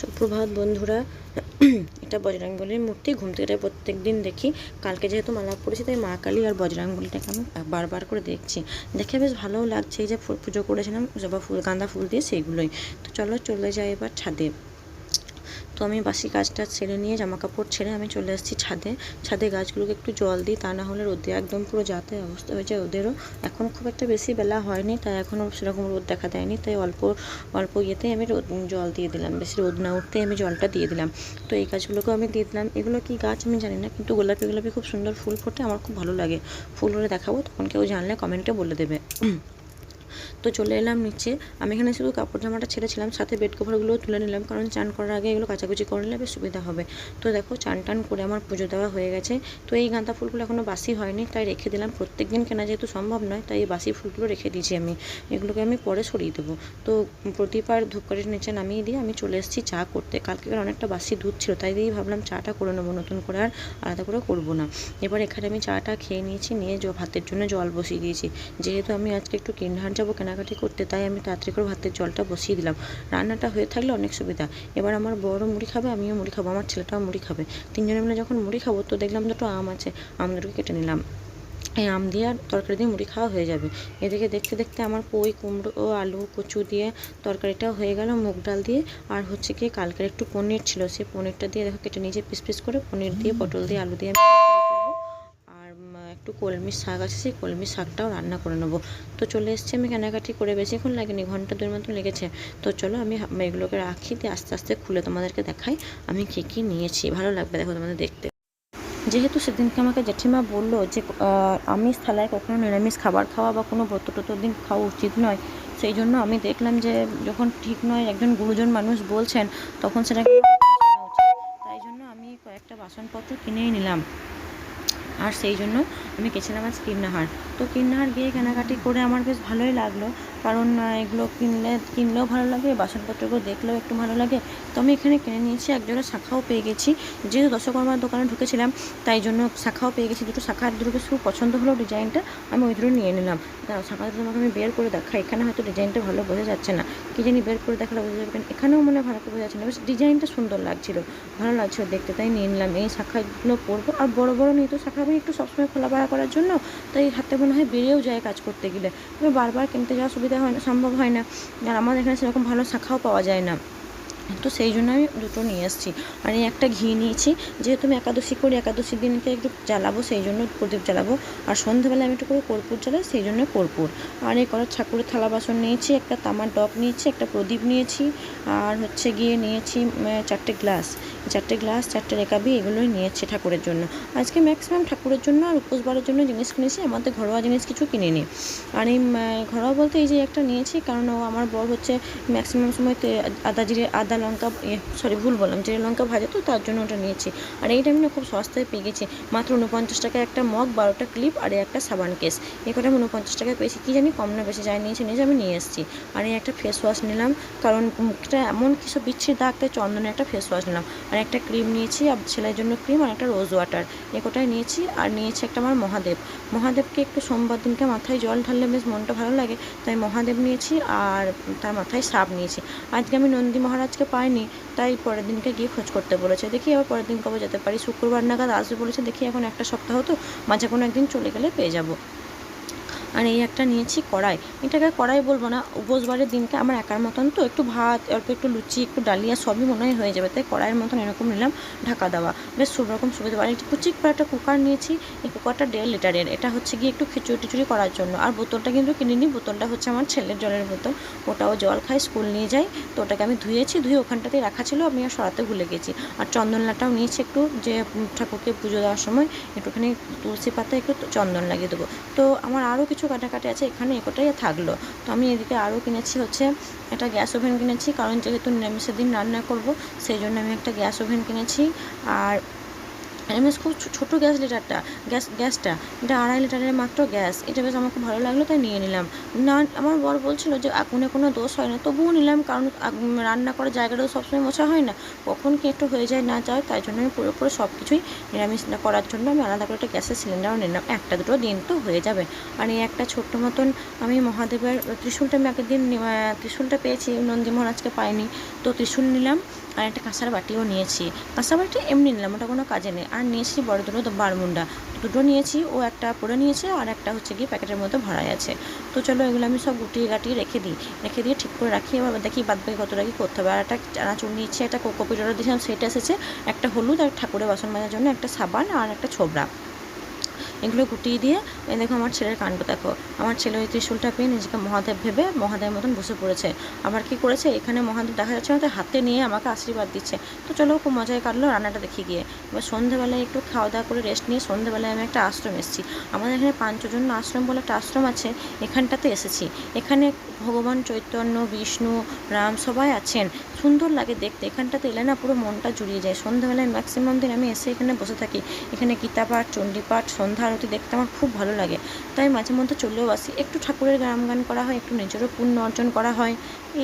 সুপ্রভাত বন্ধুরা। এটা বজরাঙ্গলির মূর্তি। ঘুম থেকে প্রত্যেক দিন দেখি। কালকে যেহেতু মালা পড়েছি, তাই মা কালী আর বজরাঙ্গলিটাকে আমি বারবার করে দেখছি। দেখে বেশ ভালোও লাগছে। এই যে পুজো করেছিলাম, জবা ফুল, গাঁদা ফুল দিয়ে সেইগুলোই তো চলো চলে যাই এবার ছাদে। তো আমি বাসি কাজটা ছেড়ে নিয়ে জামা কাপড় ছেড়ে আমি চলে এসেছি ছাদে। ছাদে গাছগুলোকে একটু জল দিই, তা না হলে রোদে একদম পুরো যাতে অবস্থা হয়েছে ওদেরও। এখন খুব একটা বেশি বেলা হয়নি, তাই এখনও সেরকম রোদ দেখা দেয়নি, তাই অল্প অল্প ইয়েতে আমি রোদ, জল দিয়ে দিলাম। বেশি রোদ না উঠতে আমি জলটা দিয়ে দিলাম। তো এই গাছগুলোকেও আমি দিয়ে দিলাম। এগুলো কি গাছ আমি জানি না, কিন্তু গোলাপি গোলাপি খুব সুন্দর ফুল ফোটে, আমার খুব ভালো লাগে। ফুল হলে দেখাবো, তখন কেউ জানলে কমেন্টে বলে দেবে। তো চলে এলাম নিচে। আমি এখানে শুধু কাপড় জামাটা ছেড়েছিলাম, সাথে বেড কভারগুলোও তুলে নিলাম, কারণ চান করার আগে এগুলো কাচাকুচি করে নিলে বেশ সুবিধা হবে। তো দেখো, চান টান করে আমার পুজো দেওয়া হয়ে গেছে। তো এই গাঁদা ফুলগুলো এখনও বাসি হয়নি, তাই রেখে দিলাম। প্রত্যেক দিন কেনা যেহেতু সম্ভব নয়, তাই এই বাসি ফুলগুলো রেখে দিয়েছি আমি। এগুলোকে আমি পরে সরিয়ে দেবো। তো প্রতিবার ধূপকাঠির নিচে নামিয়ে দিয়ে আমি চলে এসেছি চা করতে। কালকে অনেকটা বাসি দুধ ছিল, তাই দিয়েই ভাবলাম চাটা করে নেব, নতুন করে আর আলাদা করে করব না। এবার এখানে আমি চাটা খেয়ে নিয়েছি, নিয়ে ভাতের জন্য জল বসিয়ে দিয়েছি। যেহেতু আমি আজকে একটু কিনহাট যাব কেনাকাটি করতে তাই আমি তাড়াতাড়ি করে ভাতের জলটা বসিয়ে দিলাম। রান্নাটা হয়ে থাকলে অনেক সুবিধা। এবার আমার বড় মুড়ি খাবে, আমিও মুড়ি খাব, আমার ছেলেটাও মুড়ি খাবে। তিনজনে মিলে যখন মুড়ি খাব, তো দেখলাম দুটো আম আছে আম দুটোকে কেটে নিলাম। এই আম দিয়ে আর তরকারি দিয়ে মুড়ি খাওয়া হয়ে যাবে। এদিকে দেখতে দেখতে আমার পই কুমড়ো ও আলু কচু দিয়ে তরকারিটাও হয়ে গেল মুগ ডাল দিয়ে। আর হচ্ছে কি, কালকের একটু পনির ছিল, সেই পনিরটা দিয়ে দেখো কেটে নিয়েছি, পিস পিস করে পনির দিয়ে পটল দিয়ে আলু দিয়ে আমি তরকারি করব। আর উম, একটু কলমির শাক আছে, সেই কলমির শাকটাও রান্না করে নেব। তো চলে এসেছি আমি কেনাকাটি করে বেশিক্ষণ লাগেনি, ঘণ্টা দুই মতো লেগেছে। তো চলো আমি এগুলোকে রাখি, দিয়ে আস্তে আস্তে খুলে তোমাদেরকে দেখাই আমি কী কী নিয়েছি। ভালো লাগবে দেখো তোমাদের দেখতে। যেহেতু সেদিনকে আমাকে জেঠিমা বলল যে আমিষ থালায় কখনো নিরামিষ খাবার খাওয়া বা কোনো ব্রত টত দিন খাওয়া উচিত নয়। সেই জন্য আমি দেখলাম যে, যখন ঠিক নয় একজন গুরুজন মানুষ বলছেন, তখন সেটাকে তাই জন্য আমি কয়েকটা বাসনপত্র কিনেই নিলাম। আর সেই জন্য আমি গেছিলাম আজ কিন্নাহার। তো কিন্নাহার গিয়ে কেনাকাটি করে আমার বেশ ভালোই লাগল। কারণ এগুলো কিনলে, কিনলেও ভালো লাগে, বাসনপত্রগুলো দেখলেও একটু ভালো লাগে। তো আমি এখানে কিনে নিয়েছি একজোড়া শাখাও পেয়ে গেছি। যেহেতু দশকর্মার দোকানে ঢুকেছিলাম, তাই জন্য শাখাও পেয়ে গেছি। দুটো শাখার দুটোকে খুব পছন্দ হলো ডিজাইনটা, আমি ওই দুটো নিয়ে নিলাম। দাঁড়াও শাখা দুটো তোমাকে আমি বের করে দেখাই। এখানে হয়তো ডিজাইনটা ভালো বোঝা যাচ্ছে না। কি জানি বের করে দেখালে বোঝা যাবে এখানেও মনে হয় ভালো করে বোঝা যাচ্ছে না। বেশ ডিজাইনটা সুন্দর লাগছিল। ভালো লাগছিল দেখতে, তাই নিয়ে নিলাম। এই শাখাগুলো পরবো। আর বড় বড় নিয়ে তো শাখা আমি একটু সবসময় খোলাপাড়া করার জন্য, তাই হাতে মনে হয় বেড়েও যায় কাজ করতে গেলে। বারবার কিনতে যাওয়া সুবিধা হয় না, সম্ভব হয় না। আর আমাদের এখানে সেরকম ভালো শাখাও পাওয়া যায় না। তো সেই জন্য আমি দুটো নিয়ে এসেছি। আর এই একটা ঘি নিয়েছি, যেহেতু আমি একাদশী করি, একাদশীর দিনকে একটু জ্বালাবো, সেই জন্য প্রদীপ জ্বালাবো। আর সন্ধ্যাবেলা আমি একটু করে কর্পূর জ্বালাই, সেই জন্য কর্পূর। আর এই করা ঠাকুরের থালা বাসন নিয়েছি, একটা তামার ডব নিয়েছি, একটা প্রদীপ নিয়েছি, আর হচ্ছে গিয়ে নিয়েছি চারটে গ্লাস। চারটে গ্লাস, চারটে রেকাবি এগুলোই নিয়েছি ঠাকুরের জন্য। আজকে ম্যাক্সিমাম ঠাকুরের জন্য আর উপোস বারের জন্য জিনিস কিনেছি আমাদের ঘরোয়া জিনিস কিছু কিনিনি। আর এই ঘরোয়া বলতে এই যে একটা নিয়েছি, কারণ আমার বর হচ্ছে ম্যাক্সিমাম সময় আদা জিরে, আদা লঙ্কা সরি ভুল বললাম জিরে লঙ্কা ভাজা তো তার জন্য ওটা নিয়েছি। আর এইটা আমি না খুব সস্তায় পেয়ে গেছি। মাত্র উনপঞ্চাশ টাকায় একটা মগ, বারোটা ক্লিপ আর একটা সাবান কেস এই কটা আমি উনপঞ্চাশ টাকায় পেয়েছি। কী জানি কম না বেশি, যাই নিয়েছি নিয়েছি, আমি নিয়ে এসেছি। আর এই একটা ফেস ওয়াশ নিলাম, কারণ মুখটা এমন কিছু বিচ্ছিরি দাগ, তাই চন্দনের একটা ফেস ওয়াশ নিলাম। আর একটা ক্রিম নিয়েছি আর ছেলের জন্য ক্রিম আর একটা রোজ ওয়াটার এ কটাই নিয়েছি, আর নিয়েছি একটা আমার মহাদেব। মহাদেবকে একটু সোমবার দিনকে মাথায় জল ঢাললে বেশ মনটা ভালো লাগে। তাই মহাদেব নিয়েছি, আর তার মাথায় সাপ নিয়েছি। আজকে আমি নন্দী মহারাজকে পাইনি তাই পরের দিনকে গিয়ে খোঁজ করতে বলেছে। দেখি আবার পরের দিন কবে যেতে পারি। শুক্রবার নাগাদ আসবে বলেছে, দেখি এখন একটা সপ্তাহ তো, মাঝে কোনো একদিন চলে গেলে পেয়ে যাব। আর এই একটা নিয়েছি কড়াই। এটাকে কড়াই বলব না উপোসবারের দিনকে আমার একার মতন তো একটু ভাত, অল্প একটু লুচি, একটু ডালিয়া সবই মনে হয় হয়ে যাবে। তাই কড়াইয়ের মতন এরকম নিলাম ঢাকা দেওয়া। বেশ সব রকম সুবিধা। আর একটু কুচিক করে একটা কুকার নিয়েছি, এই কুকারটা দেড় লিটারের। এটা হচ্ছে গিয়ে একটু খিচুড়ি টিচুড়ি করার জন্য। আর বোতলটা কিন্তু কিনিনি বোতলটা হচ্ছে আমার ছেলের জলের বোতল। ওটাও জল খায় স্কুল নিয়ে যায় তো ওটাকে আমি ধুয়েছি, ধুয়ে ওখানটাতেই রাখা ছিল, আমি আর সরাতে ভুলে গেছি। আর চন্দনলাটাও নিয়েছি একটু, যে ঠাকুরকে পুজো দেওয়ার সময় একটুখানি তুলসী পাতা একটু চন্দন লাগিয়ে দেবো। তো আমার আরও কিছু কাটাকাটি আছে, এখানে একটাই থাকল। তো আমি এদিকে আরও কিনেছি হচ্ছে একটা গ্যাস ওভেন কিনেছি, কারণ যেহেতু নিরামিষের দিন রান্না করব, সেই জন্য আমি একটা গ্যাস ওভেন কিনেছি। আর এমএস খুব ছোটো গ্যাস লিটারটা, গ্যাস, গ্যাসটা, এটা আড়াই লিটারের মাত্র গ্যাস। এটা বেশ আমার খুব ভালো লাগল, তাই নিয়ে নিলাম। না, আমার বর বলছিল যে আগুনে কোনো দোষ হয় না। তবুও নিলাম, কারণ রান্না করার জায়গাটাও সবসময় মোছা হয় না। কখন কি একটু হয়ে যায় না যায় তাই জন্য আমি পুরোপুরি সব কিছুই নিরামিষ করার জন্য আমি আলাদা করে একটা গ্যাসের সিলিন্ডারও নিলাম। একটা দুটো দিন তো হয়ে যাবে। আর এই একটা ছোট্ট মতন আমি মহাদেবের ত্রিশূলটা আমি আগের দিন নি- ত্রিশূলটা পেয়েছি নন্দী মহারাজকে পাইনি। তো ত্রিশূল নিলাম। আর একটা কাঁসার বাটিও নিয়েছি। কাঁসার বাটি এমনি নিলাম, ওটা কোনো কাজে নেই। আর নিয়েছি বড় দুটো বারমুন্ডা। দুটো নিয়েছি, ও একটা পরে নিয়েছে আর একটা হচ্ছে কি প্যাকেটের মধ্যে ভরাই আছে। তো চলো এগুলো আমি সব গুটিয়ে গাটিয়ে রেখে দিই। রেখে দিয়ে ঠিক করে রাখি, এবার দেখি বাদ বাকি কতটা কি করতে হবে। আর একটা চানাচুর নিয়েছি, একটা কোকোপিট অর্ডার দিয়েছিলাম, সেটা এসেছে। একটা হলুদ আর ঠাকুরের বাসন মাজার জন্য একটা সাবান আর একটা ছোবড়া। এগুলো গুটিয়ে দিয়ে এই দেখো আমার ছেলের কাণ্ড, দেখো। আমার ছেলে ওই ত্রিশুলটা পেয়ে নিজেকে মহাদেব ভেবে মহাদেবের মতন বসে পড়েছে। আবার কি করেছে? এখানে মহাদেব দেখা যাচ্ছে না হাতে নিয়ে আমাকে আশীর্বাদ দিচ্ছে। তো চলো, খুব মজায় কাটলো রান্নাটা দেখে গিয়ে। এবার সন্ধেবেলায় একটু খাওয়া দাওয়া করে রেস্ট নিয়ে সন্ধেবেলায় আমি একটা আশ্রম এসেছি। আমাদের এখানে পাঞ্চজন আশ্রম বলে একটা আশ্রম আছে, এখানটাতে এসেছি। এখানে ভগবান চৈতন্য, বিষ্ণু, রাম সবাই আছেন। সুন্দর লাগে দেখতে। এখানটাতে এলে না পুরো মনটা জুড়িয়ে যায়। সন্ধ্যাবেলায় ম্যাক্সিমাম দিন আমি এসে এখানে বসে থাকি। এখানে গীতা পাঠ চণ্ডী পাঠ সন্ধ্যা আরতি দেখতে আমার খুব ভালো লাগে তাই মাঝে মধ্যে চলেও আসি। একটু ঠাকুরের গান গান করা হয়, একটু নিজেরও পুণ্য অর্জন করা হয়।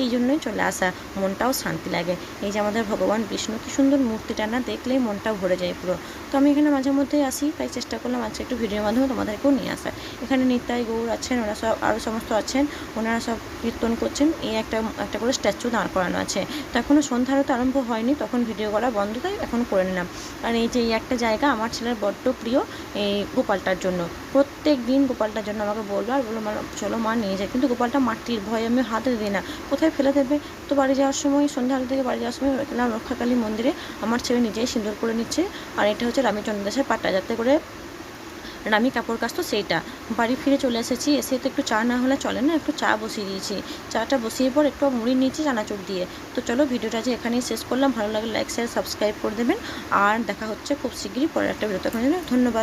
এই জন্যই চলে আসা। মনটাও শান্তি লাগে। এই যে আমাদের ভগবান বিষ্ণু, কি সুন্দর মূর্তিটা না, দেখলেই মনটা ভরে যায় পুরো। তো আমি এখানে মাঝে মধ্যেই আসি, তাই চেষ্টা করলাম আজকে একটু ভিডিওর মাধ্যমে তোমাদেরকেও নিয়ে আসা এখানে নিতাই গৌর আছেন, ওরা সব আরও সমস্ত আছেন, ওনারা সব কীর্তন করছেন। এই একটা একটা করে স্ট্যাচু দাঁড় করানো আছে। তো এখনও সন্ধ্যা তো আরম্ভ হয়নি, তখন ভিডিও করা বন্ধ, তাই এখন করে নিলাম। আর এই যে এই একটা জায়গা আমার ছেলের বড্ড প্রিয়, এই গোপালটার জন্য। প্রত্যেক দিন গোপালটার জন্য আমাকে বলল আর বলল চলো মা নিয়ে যায় কিন্তু গোপালটা মাটির ভয় আমি হাতে দিই না। কোথায় ফেলে দেবে? তো বাড়ি যাওয়ার সময়, সন্ধ্যা আলো থেকে বাড়ি যাওয়ার সময় গেলাম রক্ষাকালী মন্দিরে আমার ছেলে নিজেই সিঁদুর করে নিচ্ছে। আর এটা হচ্ছে রামীচন্দ্র দাসের পাট্টা। যাতে করে রামি কাপড় কাচতো সেইটা। বাড়ি ফিরে চলে এসেছি। এসে তো একটু চা না হলে চলে না, একটু চা বসিয়ে দিয়েছি। চাটা বসিয়ে পর একটু মুড়ি নিয়েছি চানাচুর দিয়ে। তো চলো ভিডিওটা যে এখানেই শেষ করলাম। ভালো লাগলে লাইক শেয়ার সাবস্ক্রাইব করে দেবেন। আর দেখা হচ্ছে খুব শীঘ্রই পরের একটা তখন ধন্যবাদ।